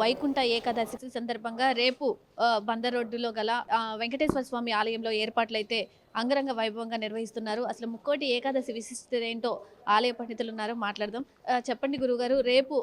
వైకుంఠ ఏకాదశి సందర్భంగా రేపు బందర్ రోడ్డులో గల వెంకటేశ్వర స్వామి ఆలయంలో ఏర్పాట్లయితే అంగరంగ వైభవంగా నిర్వహిస్తున్నారు. అసలు ముక్కోటి ఏకాదశి విశిష్టత ఏంటో ఆలయ పండితులు ఉన్నారు మాట్లాడదాం. చెప్పండి గురుగారు రేపు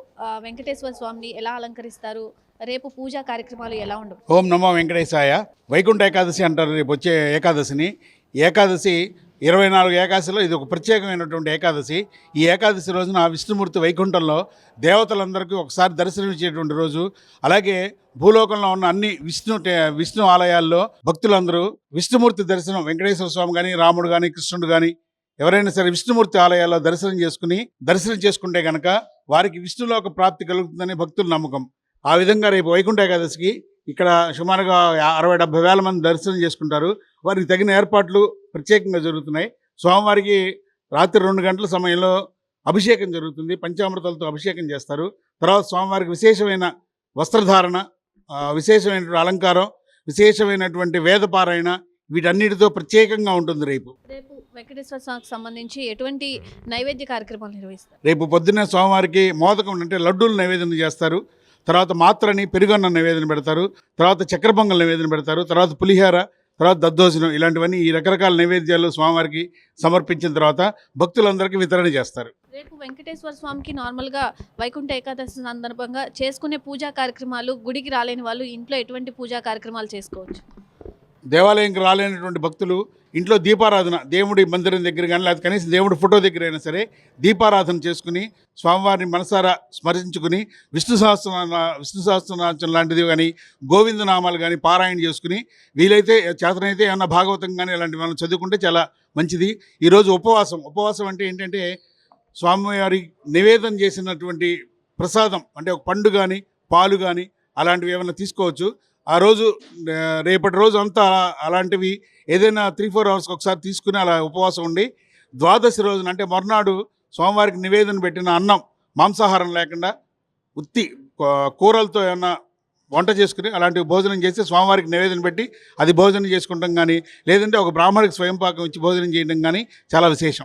వెంకటేశ్వర స్వామిని ఎలా అలంకరిస్తారు? రేపు పూజా కార్యక్రమాలు ఎలా ఉండవు? ఓం నమో వెంకటేశాయ. వైకుంఠ ఏకాదశి అంటారు రేపు వచ్చే ఏకాదశిని. ఏకాదశి ఇరవై నాలుగు ఏకాదశిలో ఇది ఒక ప్రత్యేకమైనటువంటి ఏకాదశి. ఈ ఏకాదశి రోజున విష్ణుమూర్తి వైకుంఠంలో దేవతలందరికీ ఒకసారి దర్శనమిచ్చేటువంటి రోజు. అలాగే భూలోకంలో ఉన్న అన్ని విష్ణు విష్ణు ఆలయాల్లో భక్తులందరూ విష్ణుమూర్తి దర్శనం వెంకటేశ్వర స్వామి కానీ రాముడు కానీ కృష్ణుడు కానీ ఎవరైనా సరే విష్ణుమూర్తి ఆలయాల్లో దర్శనం చేసుకుని దర్శనం చేసుకుంటే గనక వారికి విష్ణులోక ప్రాప్తి కలుగుతుందని భక్తుల నమ్మకం. ఆ విధంగా రేపు వైకుంఠ ఏకాదశికి ఇక్కడ సుమారుగా అరవై డెబ్బై వేల మంది దర్శనం చేసుకుంటారు. వారికి తగిన ఏర్పాట్లు ప్రత్యేకంగా జరుగుతున్నాయి. స్వామివారికి రాత్రి రెండు గంటల సమయంలో అభిషేకం జరుగుతుంది. పంచామృతాలతో అభిషేకం చేస్తారు. తర్వాత స్వామివారికి విశేషమైన వస్త్రధారణ విశేషమైనటువంటి అలంకారం విశేషమైనటువంటి వేదపారాయణ వీటన్నిటితో ప్రత్యేకంగా ఉంటుంది రేపు. రేపు వెంకటేశ్వర స్వామికి సంబంధించి ఎటువంటి నైవేద్య కార్యక్రమాలు నిర్వహిస్తారు? రేపు పొద్దున్నే స్వామివారికి మోదకం అంటే లడ్డూలు నైవేదన చేస్తారు. తర్వాత మాత్రని పెరుగన్న నివేదన పెడతారు తర్వాత చక్కెర నివేదన పెడతారు తర్వాత పులిహార తర్వాత దద్దోజనం ఇలాంటివన్నీ ఈ రకరకాల నైవేద్యాలు స్వామివారికి సమర్పించిన తర్వాత భక్తులందరికీ వితరణ చేస్తారు. రేపు వెంకటేశ్వర స్వామికి నార్మల్గా వైకుంఠ ఏకాదశి సందర్భంగా చేసుకునే పూజా కార్యక్రమాలు గుడికి రాలేని వాళ్ళు ఇంట్లో ఎటువంటి పూజా కార్యక్రమాలు చేసుకోవచ్చు? దేవాలయంకి రాలేనటువంటి భక్తులు ఇంట్లో దీపారాధన దేవుడి మందిరం దగ్గర కానీ లేకపోతే కనీసం దేవుడి ఫోటో దగ్గర అయినా సరే దీపారాధన చేసుకుని స్వామివారిని మనసారా స్మరించుకుని విష్ణు సహస్ర విష్ణు సహస్రనామం లాంటిది కానీ గోవింద నామాలు కానీ పారాయణ చేసుకుని వీలైతే చేతనైతే ఏమన్నా భాగవతం కానీ ఇలాంటివి మనం చదువుకుంటే చాలా మంచిది. ఈరోజు ఉపవాసం ఉపవాసం అంటే ఏంటంటే స్వామివారి నివేదన చేసినటువంటి ప్రసాదం అంటే ఒక పండు కానీ పాలు కానీ అలాంటివి ఏమైనా తీసుకోవచ్చు. ఆ రోజు రేపటి రోజు అంతా అలాంటివి ఏదైనా త్రీ ఫోర్ అవర్స్కి ఒకసారి తీసుకుని అలా ఉపవాసం ఉండి ద్వాదశి రోజున అంటే మర్నాడు స్వామివారికి నివేదన పెట్టిన అన్నం మాంసాహారం లేకుండా ఉత్తి కూరలతో ఏమన్నా వంట చేసుకుని అలాంటివి భోజనం చేసి స్వామివారికి నివేదన పెట్టి అది భోజనం చేసుకుంటాం కానీ లేదంటే ఒక బ్రాహ్మడికి స్వయంపాకం ఇచ్చి భోజనం చేయడం కానీ చాలా విశేషం.